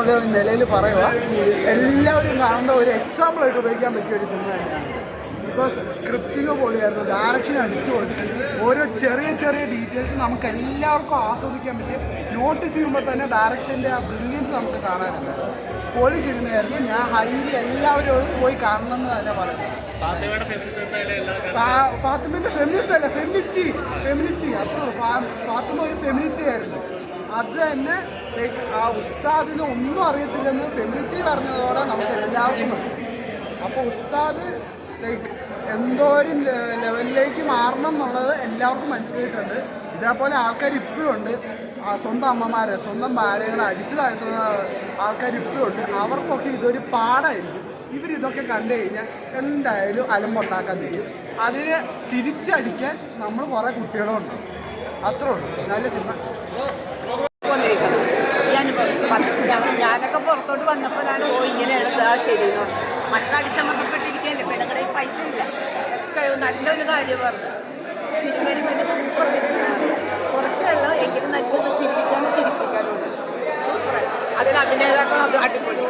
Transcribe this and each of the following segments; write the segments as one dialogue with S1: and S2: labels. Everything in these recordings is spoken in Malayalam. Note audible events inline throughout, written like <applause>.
S1: എന്നുള്ള നിലയിൽ പറയുക എല്ലാവരും കാണേണ്ട ഒരു എക്സാമ്പിൾ ആയിട്ട് ഉപയോഗിക്കാൻ പറ്റിയ ഒരു സിനിമ തന്നെയാണ്. ബിക്കോസ് സ്ക്രിപ്റ്റിംഗ് പൊളിയായിരുന്നു ഡയറക്ഷൻ അടിച്ചു കൊടുത്തു ഓരോ ചെറിയ ചെറിയ ഡീറ്റെയിൽസ് നമുക്ക് എല്ലാവർക്കും ആസ്വദിക്കാൻ പറ്റിയ നോട്ടീസ് ചെയ്യുമ്പോൾ തന്നെ ഡയറക്ഷന്റെ ആ ബ്രില്യൻസ് നമുക്ക് കാണാനുണ്ട്. പൊളി സിനിമയായിരുന്നു ഞാൻ ഹൈലി എല്ലാവരോടും പോയി കാണണം എന്ന് തന്നെ പറയുന്നത്
S2: ഫാത്തിമയുടെ
S1: ഫെമിനിസ്റ്റ് അല്ല ഫെമിനിച്ചി ഫെമിനിച്ചി അത്ര ഫാത്തിമ ഒരു ഫെമിനിച്ചി ആയിരുന്നു. അത് തന്നെ ലൈക്ക് ആ ഉസ്താദിന് ഒന്നും അറിയത്തില്ലെന്ന് ഫെമിനിച്ചി പറഞ്ഞതോടെ നമുക്ക് എല്ലാവർക്കും മനസ്സിലായി. അപ്പോൾ ഉസ്താദ് ലൈക്ക് എന്തോരം ലെവലിലേക്ക് മാറണം എന്നുള്ളത് എല്ലാവർക്കും മനസ്സിലായിട്ടുണ്ട്. ഇതേപോലെ ആൾക്കാർ ഇപ്പോഴും ഉണ്ട്. സ്വന്തം അമ്മമാരെ സ്വന്തം ഭാര്യകളെ അടിച്ചു താഴ്ത്തുന്ന ആൾക്കാർ ഇപ്പോഴും ഉണ്ട്. അവർക്കൊക്കെ ഇതൊരു പാടായിരിക്കും. ഇവരിതൊക്കെ കണ്ടു കഴിഞ്ഞാൽ എന്തായാലും അലമ്പുണ്ടാക്കാൻ തിരിക്കും അതിനെ തിരിച്ചടിക്കാൻ നമ്മൾ കുറേ കുട്ടികളുണ്ട്. അത്രേ ഉള്ളൂ നല്ല സിനിമ.
S3: ഞാനൊക്കെ പുറത്തോട്ട് വന്നപ്പോഴാണ് ഓ ഇങ്ങനെയാണ് ഇതാ ശരി എന്ന് പറഞ്ഞത്. മറ്റത് അടിച്ചമർത്തപ്പെട്ടിരിക്കുകയല്ലേ? പെണ്ണുങ്ങളുടെ പൈസ ഇല്ല ഒക്കെ നല്ലൊരു കാര്യം പറഞ്ഞു സിനിമയുടെ വേണ്ടി സൂപ്പർ സിനിമയാണ്. കുറച്ചുള്ള എങ്കിലും നല്ലൊന്ന് ചിരിക്കാനും ചിരിപ്പിക്കാനും ഉണ്ട് അതിൽ അഭിനേതാക്കളും അത് അടിപൊളി.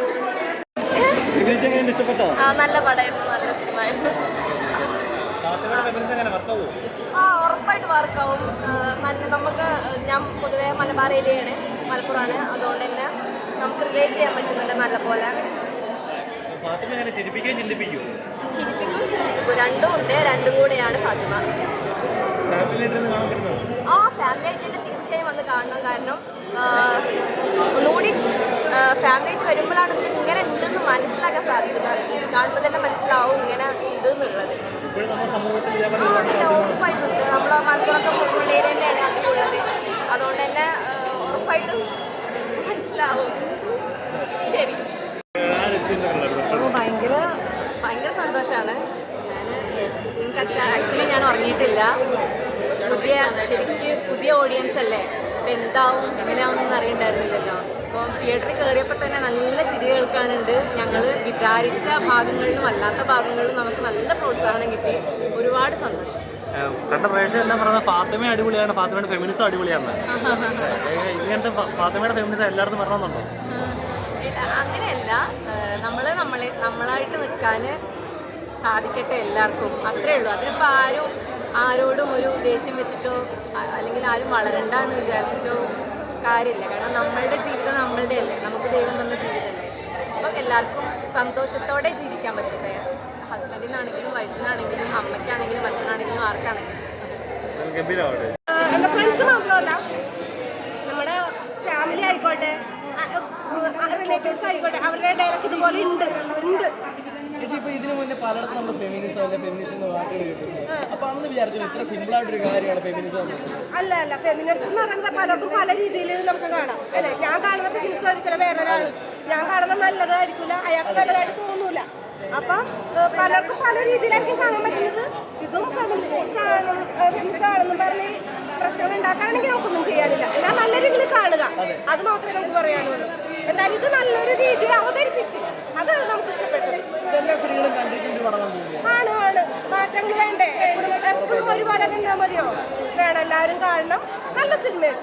S2: ഇഷ്ടപ്പെട്ടോ?
S4: ആ നല്ല പടമായിരുന്നു. നല്ല
S2: സിനിമ
S4: ആ വർക്കാവും നമുക്ക് ഞാൻ പൊതുവേ മലബാർ ഏരിയയാണ് മലപ്പുറമാണ്. അതുകൊണ്ട് തന്നെ നമുക്ക് റിലേറ്റ് ചെയ്യാൻ പറ്റുന്നുണ്ട്
S2: നല്ലപോലെ.
S4: ചിരിപ്പിക്കും ചിന്തിപ്പിക്കും. രണ്ടും ഉണ്ട് രണ്ടും കൂടെയാണ് ഫാത്തിമ. ആ ഫാമിലി ആയിട്ട് തന്നെ തീർച്ചയായും വന്ന് കാണണം. കാരണം ഒന്നുകൂടി ഫാമിലി ആയിട്ട് വരുമ്പോഴാണ് ഇങ്ങനെ ഉണ്ടെന്ന് മനസ്സിലാക്കാൻ സാധിക്കുന്നത്. കാണുമ്പോൾ തന്നെ മനസ്സിലാവും ഇങ്ങനെ ഉണ്ട് മലപ്പുറത്തെ പുള്ളിയിൽ തന്നെയാണ് അതിലുള്ളത് അതുകൊണ്ട് തന്നെ ഉറപ്പായിട്ടും മനസ്സിലാവും. ശരി.
S5: ഭയങ്കര ഭയങ്കര സന്തോഷമാണ് ഞാൻ നിങ്ങൾക്ക് ആക്ച്വലി ഞാൻ ഉറങ്ങിയിട്ടില്ല. പുതിയ ശരിക്ക് പുതിയ ഓഡിയൻസ് അല്ലേ? ഇപ്പം എന്താവും എങ്ങനെയാവും അറിയണ്ടായിരുന്നില്ലല്ലോ. അപ്പോൾ തിയേറ്ററിൽ കയറിയപ്പോൾ തന്നെ നല്ല ചിരി കേൾക്കാനുണ്ട്. ഞങ്ങൾ വിചാരിച്ച ഭാഗങ്ങളിലും അല്ലാത്ത ഭാഗങ്ങളിലും നമുക്ക് നല്ല പ്രോത്സാഹനം കിട്ടി. ഒരുപാട് സന്തോഷം.
S2: കണ്ട പ്രേക്ഷകർ എല്ലാം പറഞ്ഞാൽ ഫാത്തിമ അടിപൊളിയാണ് ഫാത്തിമയുടെ ഫെമിനിസം അടിപൊളിയാണ് <laughs> ഇങ്ങനത്തെ ഫാത്തിമയുടെ ഫെമിനിസം എല്ലായിടത്തും
S5: പറഞ്ഞോ അങ്ങനെയല്ല. നമ്മൾ നമ്മളെ നമ്മളായിട്ട് നിൽക്കാൻ സാധിക്കട്ടെ എല്ലാവർക്കും. അത്രേ ഉള്ളൂ. അതിനിപ്പോൾ ആരും ആരോടും ഒരു ദേഷ്യം വെച്ചിട്ടോ അല്ലെങ്കിൽ ആരും വളരണ്ട എന്ന് വിചാരിച്ചിട്ടോ കാര്യമില്ല. കാരണം നമ്മളുടെ ജീവിതം നമ്മളുടെ അല്ലേ നമുക്ക് ദൈവം തന്ന ജീവിതമല്ലേ. അപ്പം എല്ലാവർക്കും സന്തോഷത്തോടെ ജീവിക്കാൻ പറ്റട്ടെ. ഹസ്ബൻഡിനാണെങ്കിലും വൈഫിനാണെങ്കിലും അമ്മയ്ക്കാണെങ്കിലും അച്ഛനാണെങ്കിലും ആർക്കാണെങ്കിലും.
S6: ഫ്രണ്ട്സ് മാത്രമല്ല? നമ്മുടെ ഫാമിലി ആയിക്കോട്ടെ റിലേറ്റീവ്സ് ആയിക്കോട്ടെ അവരുടെ ഇടയിലൊക്കെ ഇതുപോലെ ഉണ്ട് ഉണ്ട്.
S7: ചേച്ചി ഇപ്പൊ ഇതിനു മുന്നേ പലയിടത്തും നമ്മൾ ഫെമിനിസം അല്ലെ ഫെമിനിസം എന്ന് കേട്ടിട്ടുണ്ട്. അപ്പൊ അന്ന് വിചാരിച്ചു ഇത്ര സിമ്പിൾ ആയിട്ടൊരു കാര്യമാണ് ഫെമിനിസം
S6: അല്ല അല്ല. ഫെമിനിസം എന്ന് പറയുന്നത് പലർക്കും പല രീതിയിൽ നമുക്ക് കാണാം. അല്ലെ? ഞാൻ കാണുന്ന ഫെമിനിസം ഒരിക്കലും വേറെ ഒരാൾ ഞാൻ കാണുന്ന നല്ലതായിരിക്കില്ല അയാൾക്ക് നല്ലതായിട്ട് തോന്നൂല. അപ്പം പലർക്കും പല രീതിയിലായിരിക്കും കാണാൻ പറ്റുന്നത്. ഇതും ഫെമിനിസ്റ്റ് ആണെന്ന് പറഞ്ഞ് പ്രശ്നങ്ങൾ ഉണ്ടാക്കാനാണെങ്കിൽ നമുക്കൊന്നും ചെയ്യാനില്ല. എല്ലാം നല്ല രീതിയിൽ കാണുക. അത് മാത്രമേ നമുക്ക് പറയാനുള്ളൂ. എന്തായാലും ഇത് നല്ലൊരു രീതി അവതരിപ്പിച്ച്. അതാണ് നമുക്ക്
S7: തോന്നിയത്
S6: ആണ് ആണ്. മാറ്റങ്ങൾ വേണ്ടേ? എപ്പോഴും എപ്പോഴും ഒരുപോലെ നിന്നാൽ മതിയോ? വേണം എല്ലാവരും കാണണം. നല്ല സിനിമയാണ്.